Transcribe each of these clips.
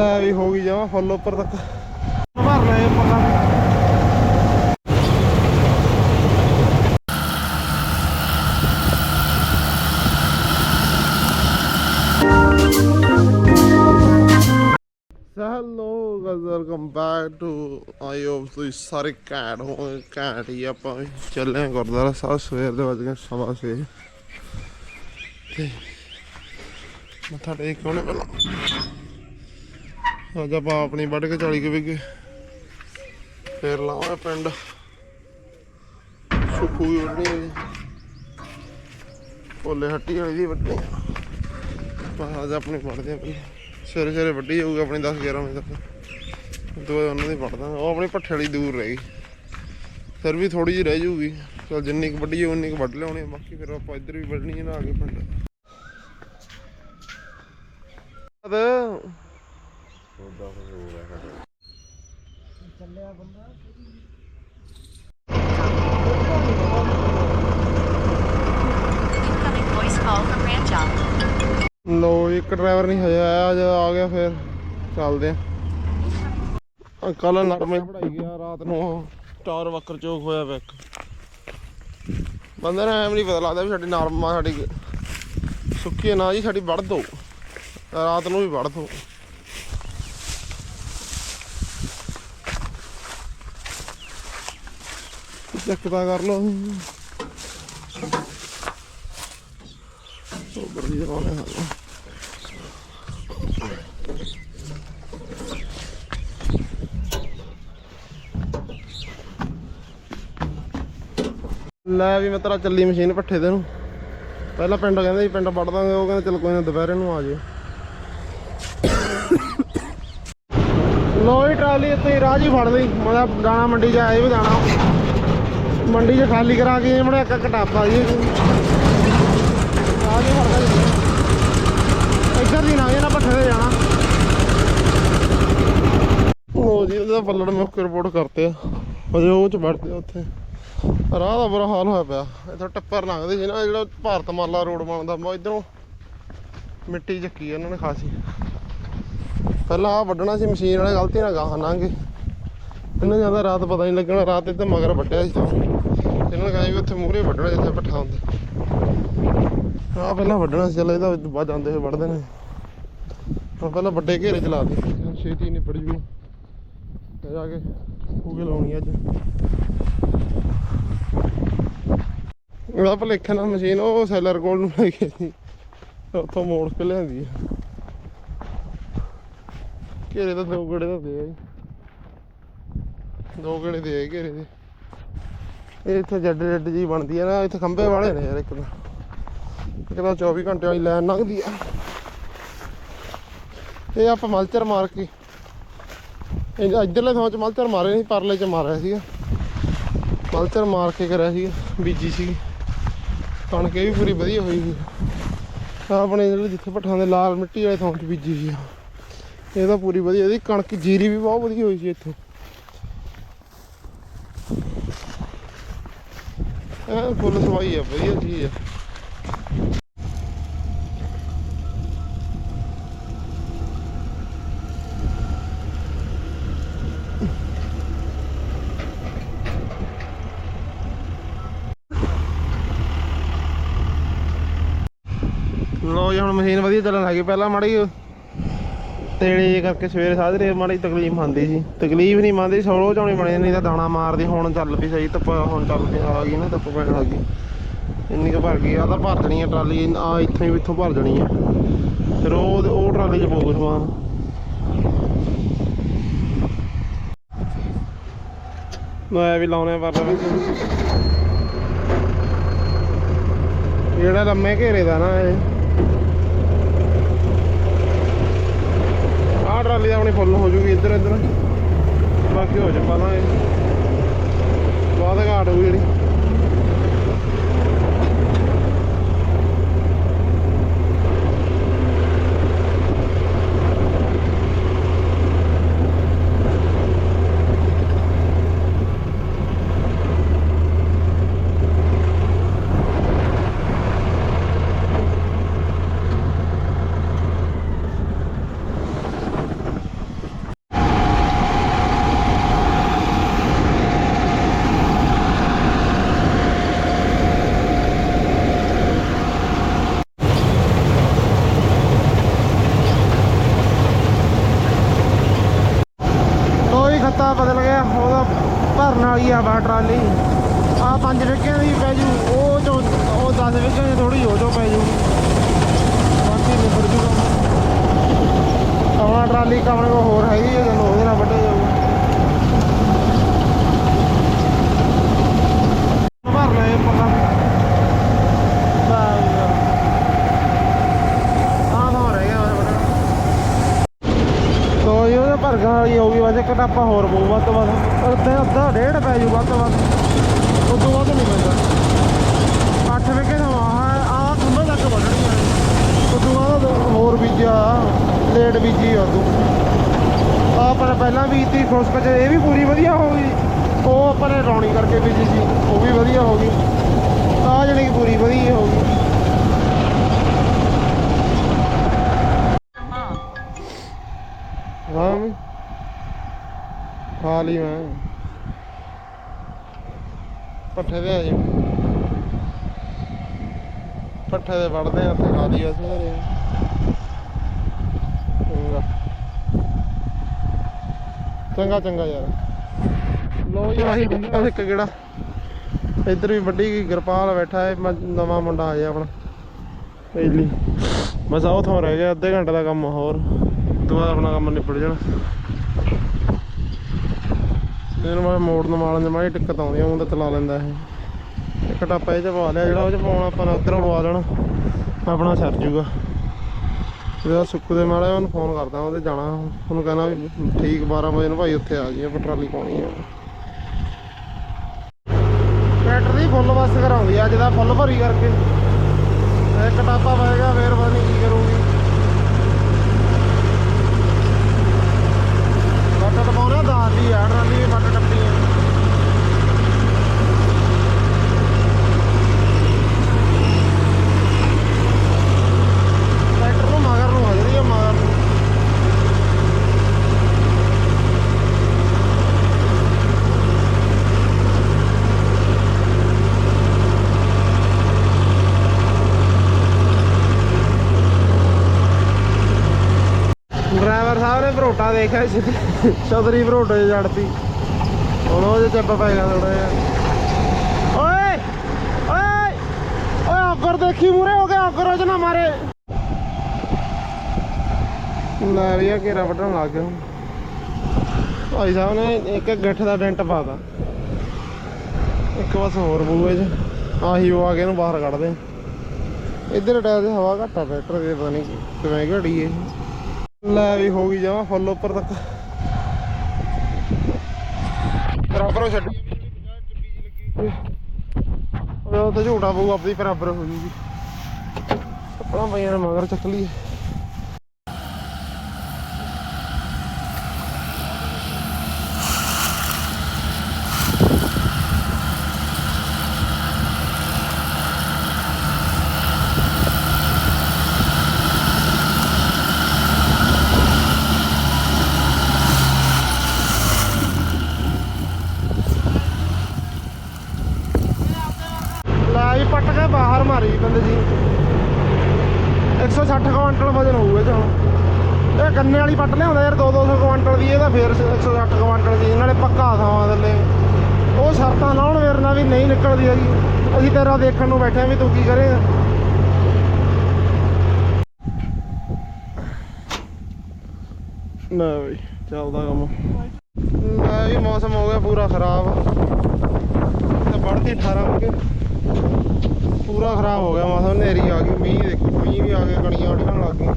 ਲੈ ਵੀ ਹੋ ਗਈ ਜਾਵਾ ਫੁੱਲ ਉੱਪਰ ਤੱਕ। ਭਰ ਲੈ ਉੱਪਰ ਤੱਕ hello guys welcome back to I hope ਤੁਸੀਂ ਸਾਰੇ ਘੈਂਟ ਹੋ, ਘੈਂਟ ਹੀ ਆਪਾਂ ਚੱਲੇ ਗੁਰਦੁਆਰਾ ਸਾਹਿਬ, ਸਵੇਰ ਦੇ ਵੱਜ ਗਏ ਸਵਾ ਛੇ। ਤੇ ਮੱਥਾ ਟੇਕ ਆਉਣੇ ਪਹਿਲਾਂ। ਅੱਜ ਆਪਾਂ ਆਪਣੀ ਵੱਢ ਕੇ ਚਾਲੀ ਕੇ ਵਿਗੇ। ਫੇਰ ਲਾਵਾਂ ਪਿੰਡ। ਸੁਖੂ ਵੀ ਵੱਢਣੀ ਹੈ ਭੋਲੇ ਹੱਟੀ ਵਾਲੀ ਦੀ ਵੱਢਣੀ ਆ। ਅੱਜ ਆਪਣੀ ਵੱਢਦੇ ਆਂ ਪਹਿਲਾਂ ਸਵੇਰੇ ਸਵੇਰੇ ਵੱਢੀ ਜਾਊਗੀ ਆਪਣੀ 10 11 ਵਜੇ ਤੱਕ। ਦੋ ਤੋਂ ਉਹਨਾਂ ਦੀ ਵੱਢਦਾ ਉਹ ਆਪਣੀ ਪੱਠੇ ਵਾਲੀ ਦੂਰ ਰਹਿ। ਗਈ ਫਿਰ ਵੀ ਥੋੜੀ ਜਿਹੀ ਰਹਿ ਜਾਊਗੀ। ਚਲ ਜਿੰਨੀ ਕੁ ਵੱਢੀ ਹੈ ਉਨੀ ਕੁ ਵੱਢ ਲਿਆਉਣੀ ਬਾਕੀ ਫਿਰ ਆਪਾਂ ਇੱਧਰ ਵੀ ਵੱਢਣੀ ਹੈ ਨਾ ਆ ਕੇ ਪਿੰਡ। ਅਦ Incoming voice call from Rancha. ਲੋ ਇੱਕ ਡਰਾਈਵਰ ਨਹੀਂ ਹਜੇ ਆਇਆ ਜਦ ਆ ਗਿਆ ਫਿਰ। ਚੱਲਦੇ ਆ। ਕੱਲ ਨਰਮੇ ਪੜਾਈ ਗਿਆ ਰਾਤ ਨੂੰ ਟਾਵਰ ਵਕਰ ਚੌਕ ਹੋਇਆ ਪਿਆ ਇੱਕ। ਬੰਦੇ ਨੂੰ ਐਵੇਂ ਨਹੀਂ ਪਤਾ ਲੱਗਦਾ ਵੀ ਸਾਡੀ ਨਰਮਾ ਸਾਡੀ ਸੁੱਕੀ ਹੈ ਨਾ ਜੀ ਸਾਡੀ ਵੜ ਦੋ। ਰਾਤ ਨੂੰ ਵੀ ਵੜ ਦੋ। ਚੱਕਦਾ ਕਰ ਲਓ ਉਹ ਬੜੀ ਜਵਾਨੇ ਹਾਲ ਲੈ ਵੀ ਮੈਂ ਤੇਰਾ ਚੱਲੀ ਮਸ਼ੀਨ ਪੱਠੇ ਦੇ ਨੂੰ। ਪਹਿਲਾਂ ਪਿੰਡ ਕਹਿੰਦੇ ਸੀ, ਪਿੰਡ ਵੱਢ ਦਾਂਗੇ, ਉਹ ਕਹਿੰਦੇ ਚਲ ਕੋਈ ਨਾ ਦੁਪਹਿਰੇ ਨੂੰ ਆ ਜਿਓ। ਲੋਈ ਟਰਾਲੀ ਇੱਥੇ ਹੀ, ਰਾਹ 'ਚ ਹੀ ਫੜ ਲਈ। ਮੈਂ ਦਾਣਾ ਮੰਡੀ 'ਚ ਆਏ ਵੀ ਦਾਣਾ ਮੰਡੀ 'ਚ ਖਾਲੀ ਕਰਾ ਕੇ ਮੜਾ ਇੱਕ ਕਟਾਪਾ ਜੀ। ਰਾਹ 'ਚ ਹੀ ਇੱਧਰ ਦੀ ਨਾ ਨਾ, ਪੱਠੇ ਤੇ ਜਾਣਾ। ਉਹ ਜੀ ਉਹਦਾ ਪੱਲੜ ਮੁੱਕ ਰਿਪੋਰਟ ਕਰਤੇ ਆ। ਅਜੇ ਉਹ ਚ ਵੜਦੇ ਉੱਥੇ। ਰਾਹ ਦਾ ਬੁਰਾ ਹਾਲ ਹੋਇਆ ਪਿਆ। ਇੱਥੇ ਟੱਪਰ ਲੰਘਦੇ ਸੀ ਨਾ ਜਿਹੜਾ ਭਾਰਤ ਮਾਲਾ ਰੋਡ ਬਣਦਾ, ਮੈਂ ਇਧਰੋਂ ਮਿੱਟੀ ਚੱਕੀ ਆ, ਉਹਨਾਂ ਨੇ ਖਾਸੀ। ਪਹਿਲਾਂ ਆ ਵੱਢਣਾ ਸੀ, ਮਸ਼ੀਨ ਵਾਲੇ ਗਲਤੀ ਨਾਲ ਗਾਹ ਲਾਂਗੇ ਇਹਨਾਂ ਜ਼ਿਆਦਾ ਰਾਤ ਪਤਾ ਨਹੀਂ ਲੱਗਣਾ, ਰਾਤ ਇੱਥੇ ਮਗਰ ਵੱਢਿਆ ਸੀ ਤਾਂ। ਇਹਨਾਂ ਨੇ ਕਹਿੰਦੇ ਵੀ ਉੱਥੇ ਮੂਹਰੇ ਵੱਢਣਾ ਜਿੱਥੇ ਪੱਠਾ ਹੁੰਦਾ। ਆ ਪਹਿਲਾਂ ਵੱਢਣਾ ਸੀ, ਚੱਲ ਇਹਦਾ ਬਾਅਦ ਜਾਂਦੇ ਹੋਏ ਵੱਢਦੇ ਨੇ। ਹੁਣ ਪਹਿਲਾਂ ਵੱਡੇ ਘੇਰੇ ਚਲਾ ਦੇ। ਛੇਤੀ ਨਿਬੜ ਜੂ। ਤੇ ਜਾ ਕੇ ਕੂਗੇ ਲਾਉਣੀ ਅੱਜ? ਉਹਦਾ ਭਲੇਖਾ ਨਾਲ ਮਸ਼ੀਨ, ਉਹ ਸੈਲਰ ਕੋਲ ਨੂੰ ਲੈ ਗਏ ਸੀ ਉੱਥੋਂ ਮੋੜ ਕੇ ਲਿਆਂਦੀ ਆ। ਘੇਰੇ ਤਾਂ ਦੋ ਗੇੜੇ ਤਾਂ ਦੇ ਆ ਜੀ ਦੋ ਗੇੜੇ ਦੇ ਘੇਰੇ ਦੇ। ਇਹ ਇੱਥੇ ਜੱਡ ਜੱਡ ਜੀ ਬਣਦੀ ਆ ਨਾ, ਇੱਥੇ ਖੰਭੇ ਵਾਲੇ ਨੇ ਯਾਰ ਇੱਕ ਤਾਂ। ਇੱਕ ਤਾਂ 24 ਘੰਟੇ ਵਾਲੀ ਲਾਈਨ ਲੰਘਦੀ ਆ। ਇਹ ਆਪਾਂ ਮਲਚਰ ਮਾਰ ਕੇ ਇੱਧਰਲੇ ਥਾਂ 'ਚ ਮਲਚਰ ਮਾਰੇ ਨਹੀਂ, ਪਰਲੇ 'ਚ ਮਾਰਿਆ ਸੀਗਾ। ਮਲਚਰ ਮਾਰ ਕੇ ਕਰਿਆ ਸੀ ਬੀਜੀ ਸੀ ਕਣਕ ਇਹ ਵੀ ਪੂਰੀ ਵਧੀਆ ਹੋਈ ਸੀ। ਆਪਣੇ ਜਿਹੜੇ ਜਿੱਥੇ ਭੱਠਾਂ ਦੇ ਲਾਲ ਮਿੱਟੀ ਵਾਲੇ ਥਾਂ 'ਚ ਬੀਜੀ ਸੀ। ਇਹ ਤਾਂ ਪੂਰੀ ਵਧੀਆ, ਇਹਦੀ ਕਣਕ ਜੀਰੀ ਵੀ ਬਹੁਤ ਵਧੀਆ ਹੋਈ ਸੀ ਇੱਥੇ। ਇਹ ਫੁੱਲ ਸਵਾਈ ਆ, ਵਧੀਆ ਚੀਜ਼ ਆ। ਲੋ ਜੀ, ਹੁਣ ਮਸ਼ੀਨ ਵਧੀਆ ਚੱਲਣ ਲੱਗੀ ਪਹਿਲਾਂ ਮਾੜੀ ਤੇੜੇ ਕਰਕੇ ਸਵੇਰੇ ਸਾਜਰੇ ਮਾੜੀ ਤਕਲੀਫ ਆਉਂਦੀ ਸੀ ਤਕਲੀਫ ਨਹੀਂ ਮੰਨਦੀ ਸੋਲੋ ਚਾਉਣੀ ਬਣੇ ਨਹੀਂ ਤਾਂ ਦਾਣਾ ਮਾਰਦੀ, ਹੁਣ ਚੱਲ ਪਈ ਸਹੀ, ਧੁੱਪ ਹੁਣ ਚੱਲ ਪਈ, ਆ ਗਈ ਨਾ, ਧੁੱਪ ਪੈਣ ਲੱਗੀ ਇੰਨੀ ਕੁ ਭਰ ਗਈ ਆ ਤਾਂ ਭਰ ਜਣੀ ਆ ਟਰਾਲੀ, ਆ ਇੱਥੋਂ ਹੀ ਇੱਥੋਂ ਭਰ ਜਣੀ ਆ। ਫਿਰ ਉਹ ਉਹ ਟਰਾਲੀ 'ਚ ਪਾਉ ਸਮਾਨ। ਮੈਂ ਵੀ ਲਾਉਣੇ ਪਰ ਜਿਹੜਾ ਲੰਮੇ ਘੇਰੇ ਦਾ ਨਾ ਇਹ। ਆਹ ਟਰਾਲੀ ਤਾਂ ਆਪਣੀ ਫੁੱਲ ਹੋ ਜੂਗੀ ਇੱਧਰ ਇੱਧਰ ਬਾਕੀ ਹੋ ਜਾ ਪਾਲਾਂ ਇਹ ਬਾਅਦ ਘਾਟ ਹੋਊਗੀ ਜਿਹੜੀ। ਇਹ ਉਹਦੇ ਭਰਗਾਂ ਵਾਲੀ ਹੋਊਗੀ ਵੈਸੇ ਇੱਕ ਟਾਪਾ ਹੋਰ ਪਊ ਵੱਧ ਤੋਂ ਵੱਧ। ਅੱਧਾ ਅੱਧਾ ਡੇਢ ਪੈ ਜੂ ਵੱਧ ਤੋਂ ਵੱਧ। ਉਸ ਤੋਂ ਵੱਧ ਨਹੀਂ ਪੈਂਦਾ। 8 ਵਿਕੇ ਦਾ ਆਹ ਆਹ ਖੰਭੇ ਤੱਕ ਵੱਢਣੀਆਂ ਉਸ ਤੋਂ ਬਾਅਦ ਹੋਰ ਬੀਜਿਆ ਲੇਟ ਬੀਜੀ ਆ ਤੂੰ ਆਹ ਆਪਾਂ ਨੇ ਪਹਿਲਾਂ ਬੀਜਤੀ ਖੁਸ਼ਕ ਚ, ਇਹ ਵੀ ਪੂਰੀ ਵਧੀਆ ਹੋ ਗਈ। ਉਹ ਆਪਾਂ ਨੇ ਰੌਣੀ ਕਰਕੇ ਬੀਜੀ ਸੀ, ਉਹ ਵੀ ਵਧੀਆ ਹੋ ਗਈ। ਆ ਜਿਹੜੀ ਕਿ ਪੂਰੀ ਵਧੀਆ ਹੋ ਗਈ। ਖਾ ਲਈ ਮੈਂ। ਪੱਠੇ ਦੇ ਆ ਜੀ ਪੱਠੇ ਦੇ ਵੜਦੇ ਆ, ਉੱਥੇ ਖਾ ਲਈ ਅਸੀਂ ਘਰੇ ਚੰਗਾ। ਚੰਗਾ ਯਾਰ। ਲੋ ਜੀ, ਆਹੀ ਬੰਦਾ ਇੱਕ ਕਿਹੜਾ। ਇੱਧਰ ਵੀ ਵੱਡੀ ਗਰਪਾਲ ਬੈਠਾ ਹੈ ਨਵਾਂ ਮੁੰਡਾ ਆ ਗਿਆ ਆਪਣਾ। ਪਹਿਲੀ। ਬਸ ਆਹ ਰਹਿ ਗਿਆ, ਅੱਧੇ ਘੰਟੇ ਦਾ ਕੰਮ ਹੋਰ। ਦੁਬਾਰਾ ਆਪਣਾ ਕੰਮ ਨਿਬੜ ਜਾਣਾ। ਇਹਨੂੰ ਮੈਂ ਮੋੜਨ ਵਾਲਾਂ ਦੇ ਮਾੜੀ ਦਿੱਕਤ ਆਉਂਦੀ ਉਹ ਤਾਂ ਚਲਾ ਲੈਂਦਾ ਇਹ। ਇੱਕ ਟਾਪਾ ਇਹ ਚ ਪਵਾ ਲਿਆ ਜਿਹੜਾ ਉਹ ਚ ਪਾਉਣਾ, ਆਪਾਂ ਨੇ ਉੱਧਰੋਂ ਪਵਾ ਲੈਣਾ। ਆਪਣਾ ਸਰ ਜੂਗਾ। ਜਿਹੜਾ ਸੁੱਕੂ ਦੇ ਮਾੜਾ ਉਹਨੂੰ ਫੋਨ ਕਰਦਾ, ਉਹਦੇ ਜਾਣਾ। ਉਹਨੂੰ ਕਹਿੰਦਾ ਵੀ ਠੀਕ 12 ਵਜੇ ਨੂੰ ਭਾਈ ਉੱਥੇ ਆ ਜੀ ਆਪਾਂ ਟਰਾਲੀ ਪਾਉਣੀ ਆ। ਟਰੈਕਟਰ ਫੁੱਲ ਬਸ ਕਰਾਉਂਦੀ ਆ, ਅੱਜ ਦਾ ਫੁੱਲ ਭਰੀ ਕਰਕੇ। ਇੱਕ ਟਾਪਾ ਪਏਗਾ ਫੇਰ ਪਤਾ ਨਹੀਂ ਕੀ ਕਰੂਗੀ। ਟਪਾਉਣਾ ਦਾਰ ਦੀ ਆ ਟਰਾਲੀ ਵੀ ਬੱਟ ਟੱਪੀ ਆ ਟਰੈਕਟਰ ਨੂੰ ਮਗਰ ਨੂੰ ਆ ਜਿਹੜੀ ਆ ਮਗਰ ਨੂੰ ਡਰਾਈਵਰ ਸਾਹਿਬ ਨੇ ਭਰੋਟਾ ਦੇਖਿਆ ਭਰੋਟੇ ਜੜਤੀ ਹੁਣ ਉਹਦੇ ਚੱਪ ਪੈ ਗਿਆ ਥੋੜਾ ਜਿਹਾ ਓਏ! ਓਏ! ਓਏ ਆਗਰ ਦੇਖੀ ਮੂਰੇ ਹੋ ਗਿਆ ਆਗਰ ਉਹ ਨਾ ਮਾਰੇ ਲੈ ਵੀ ਆ, ਘੇਰਾ ਵੱਢਣ ਲੱਗ ਗਿਆ। ਭਾਈ ਸਾਹਿਬ ਨੇ ਇੱਕ ਗੱਠ ਦਾ ਡੈਂਟ ਪਾਤਾ। ਇੱਕ ਬਸ ਹੋਰ ਬੂਏ 'ਚ। ਆਹੀ ਉਹ ਆ ਕੇ ਇਹਨੂੰ ਬਾਹਰ ਕੱਢਦੇ। ਇੱਧਰ ਟਾਇਰ 'ਚ ਹਵਾ ਘੱਟਾ ਟਰੈਕਟਰ ਦੇ, ਪਤਾ ਨਹੀਂ ਕਿਵੇਂ ਘੜੀ ਇਹ। ਲੈ ਵੀ ਹੋ ਗਈ ਜਾਵਾ ਫੁੱਲ ਉੱਪਰ ਤੱਕ। ਬਰਾਬਰ ਛੱਡ। ਛੱਡੀ ਉਹ ਤਾਂ ਝੂਟਾ ਪਊ, ਆਪਦੀ ਬਰਾਬਰ ਹੋ ਜੂਗੀ। ਆਪਣਾ ਪਈਆਂ ਨੇ, ਮਗਰ ਚੱਕ ਲਈਏ ਲੈ ਜੀ ਪੱਟ ਕੇ ਬਾਹਰ ਮਾਰੀ ਬੰਦੇ ਜੀ 160 ਕੁਆਂਟਲ ਵਜਨ ਹੋਊਗਾ ਇਹ ਹੁਣ। ਇਹ ਗੰਨੇ ਵਾਲੀ ਪੱਟ ਲਿਆਉਂਦਾ ਯਾਰ 2-200 ਕੁਆਂਟਲ ਦੀ ਇਹਦਾ ਫੇਰ 160 ਕੁਆਂਟਲ ਦੀ ਨਾਲੇ ਪੱਕਾ ਥਾਵਾਂ ਥੱਲੇ। ਉਹ ਸ਼ਰਤਾਂ ਲਾਉਣ ਮੇਰੇ ਨਾਲ ਵੀ ਨਹੀਂ ਨਿਕਲਦੀ ਹੈਗੀ। ਅਸੀਂ ਤੇਰਾ ਦੇਖਣ ਨੂੰ ਬੈਠੇ ਆ ਵੀ ਤੂੰ ਕੀ ਕਰੇਗਾ ਨਾ ਬਈ ਚੱਲਦਾ ਕੰਮ। ਲੈ ਵੀ ਮੌਸਮ ਹੋ ਗਿਆ ਪੂਰਾ ਖਰਾਬ। ਤੇ ਵੱਢਤੀ 18 ਵਜੇ ਪੂਰਾ ਖਰਾਬ ਹੋ ਗਿਆ ਮੌਸਮ ਹਨੇਰੀ ਆ ਗਈ, ਮੀਂਹ ਦੇਖੋ, ਮੀਂਹ ਵੀ ਆ ਗਿਆ, ਕਣੀਆਂ ਉੱਠਣ ਲੱਗ ਗਈਆਂ।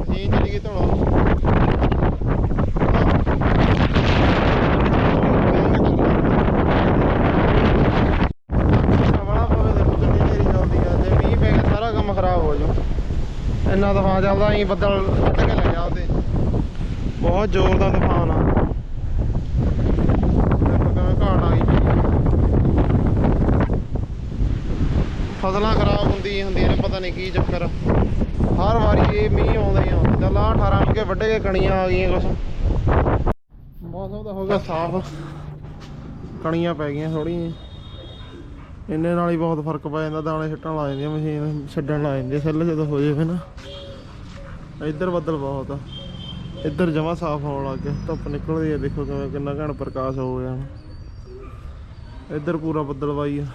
ਮਸ਼ੀਨ ਚਲੀ ਗਈ ਧੋਣਾ। ਕਿੰਨੀ ਹਨੇਰੀ ਚੱਲਦੀ ਆ, ਜੇ ਮੀਂਹ ਪੈ ਗਿਆ ਸਾਰਾ ਕੰਮ ਖਰਾਬ ਹੋ ਜਾਊ। ਇੰਨਾ ਤੂਫਾਨ ਚੱਲਦਾ, ਅਸੀਂ ਬੱਦਲ ਕੱਢ ਕੇ ਲੈ ਜਾ ਉਹਦੇ ਬਹੁਤ ਜ਼ੋਰ ਦਾ ਤੂਫਾਨ ਆ ਦੇਖੋ ਕਿਵੇਂ ਘਾਟ ਆ ਗਈ ਪਈ ਆ। ਫਸਲਾਂ ਖਰਾਬ ਹੁੰਦੀਆਂ ਹੁੰਦੀਆਂ ਨੇ ਪਤਾ ਨਹੀਂ ਕੀ ਚੱਕਰ ਹਰ ਵਾਰੀ ਇਹ ਮੀਂਹ ਆਉਂਦਾ ਹੀ ਆਉਂਦਾ। ਚੱਲ ਆਹ 18 ਨੂੰ ਕੇ ਵੱਡੇ ਕੇ ਕਣੀਆਂ ਆ ਗਈਆਂ ਕੁਛ। ਮੌਸਮ ਤਾਂ ਹੋ ਗਿਆ ਸਾਫ਼। ਕਣੀਆਂ ਪੈ ਗਈਆਂ ਥੋੜੀਆਂ ਇੰਨੇ ਨਾਲ ਹੀ ਬਹੁਤ ਫ਼ਰਕ ਪੈ ਜਾਂਦਾ, ਦਾਣੇ ਛੱਟਣ ਲਾ ਜਾਂਦੀਆਂ, ਮਸ਼ੀਨ ਛੱਡਣ ਲੱਗ ਜਾਂਦੀ ਸੈੱਲ ਜਦੋਂ ਹੋ ਜਾਵੇ ਨਾ। ਇੱਧਰ ਬੱਦਲ ਬਹੁਤ ਆ। ਇੱਧਰ ਜਮਾ ਸਾਫ਼ ਹੋਣ ਲੱਗ ਗਿਆ ਧੁੱਪ ਨਿਕਲਦੀ ਹੈ ਦੇਖੋ ਕਿਵੇਂ ਕਿੰਨਾ ਘਣ ਪ੍ਰਕਾਸ਼ ਹੋ ਗਿਆ। ਇੱਧਰ ਪੂਰਾ ਬੱਦਲਵਾਈ ਆ।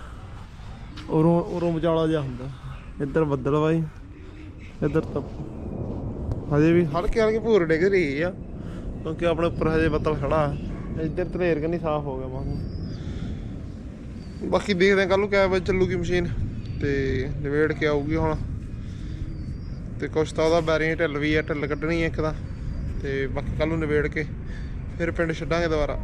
ਉਰੋਂ ਉਰੋਂ ਵਿਚਾਲਾ ਜਿਹਾ ਹੁੰਦਾ। ਇੱਧਰ ਬੱਦਲਵਾਈ ਇੱਧਰ ਧੁੱਪ ਹਜੇ ਵੀ ਹਲਕੇ ਹਲਕੇ ਭੂਰ ਡਿੱਗ ਰਹੀ ਆ, ਕਿਉਂਕਿ ਆਪਣੇ ਉੱਪਰ ਹਜੇ ਬੱਦਲ ਖੜਾ ਇੱਧਰ ਧਨੇਰ ਕੰਨੀ ਸਾਫ਼ ਹੋ ਗਿਆ ਮੌਸਮ ਬਾਕੀ ਦੇਖਦੇ ਹਾਂ ਕੱਲ ਨੂੰ ਕਿਆ ਵਜੇ ਚੱਲੂਗੀ ਮਸ਼ੀਨ, ਤੇ ਨਿਬੇੜ ਕੇ ਆਊਗੀ ਹੁਣ। ਤੇ ਕੁਛ ਤਾਂ ਉਹਦਾ ਬੈਰਿੰਗ ਢਿੱਲ ਵੀ ਆ, ਢਿੱਲ ਕੱਢਣੀ ਆ ਇੱਕ ਦਾ ਤੇ ਬਾਕੀ ਕੱਲ ਨੂੰ ਨਿਬੇੜ ਕੇ ਫਿਰ ਪਿੰਡ ਛੱਡਾਂਗੇ ਦੁਬਾਰਾ।